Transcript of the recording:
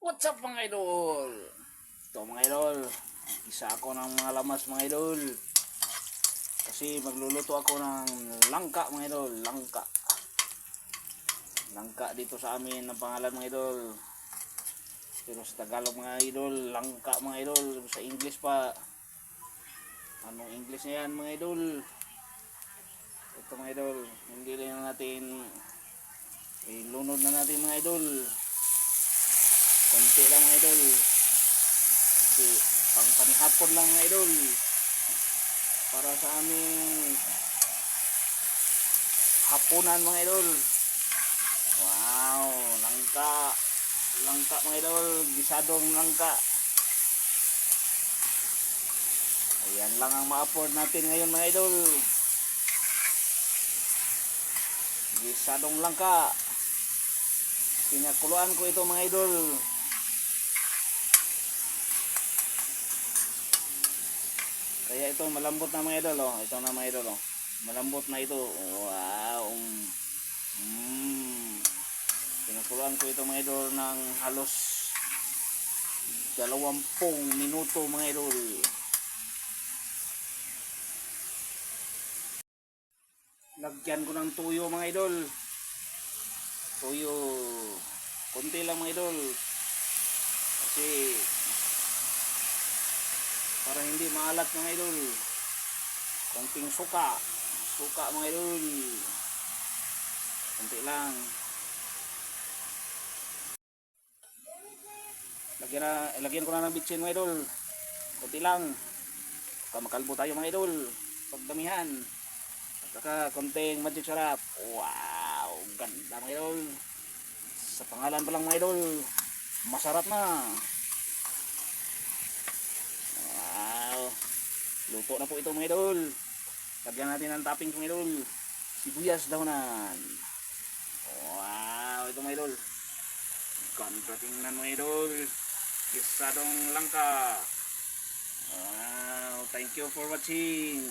What's up mga idol? Ito mga idol, isa ako ng mga lamas mga idol. Kasi magluluto ako ng langka mga idol, langka. Langka dito sa amin ang pangalan mga idol. Pero sa Tagalog mga idol, langka mga idol. Sa English pa, anong English na yan mga idol? Ito mga idol, hindi lang natin ilunod na natin mga idol konti lang mga idol. Kasi pang panihapon lang mga idol. Para sa aming hapunan mga idol. Wow langka. Langka mga idol. Gisadong langka. Ayan lang ang ma-afford natin ngayon mga idol. Gisadong langka. Pinakuluan ko ito mga idol Kaya ito malambot na mga idol oh. Ito na mga idol oh. Malambot na ito. Wow. Mm. Pinakuluan ko ito mga idol ng halos dalawampung minuto mga idol. Lagyan ko ng tuyo mga idol. Tuyo. Kunti lang mga idol. Kasi para hindi maalat mga idol. Konting suka. Suka mga idol. Konti lang. Lagyan, na, lagyan ko na ng bitsin mga idol. Konti lang. Baka makalbo tayo mga idol. Pagdamihan. At saka konting magic sarap. Wow ganda mga idol. Sa pangalan pa lang mga idol. Masarap na Wow. Luto na po ito mga idol. Lagyan natin ng toppings mga idol. Sibuyas daunan. Wow. Ito mga idol. Ganda tingnan mga idol. Isadong langka. Wow. Thank you for watching.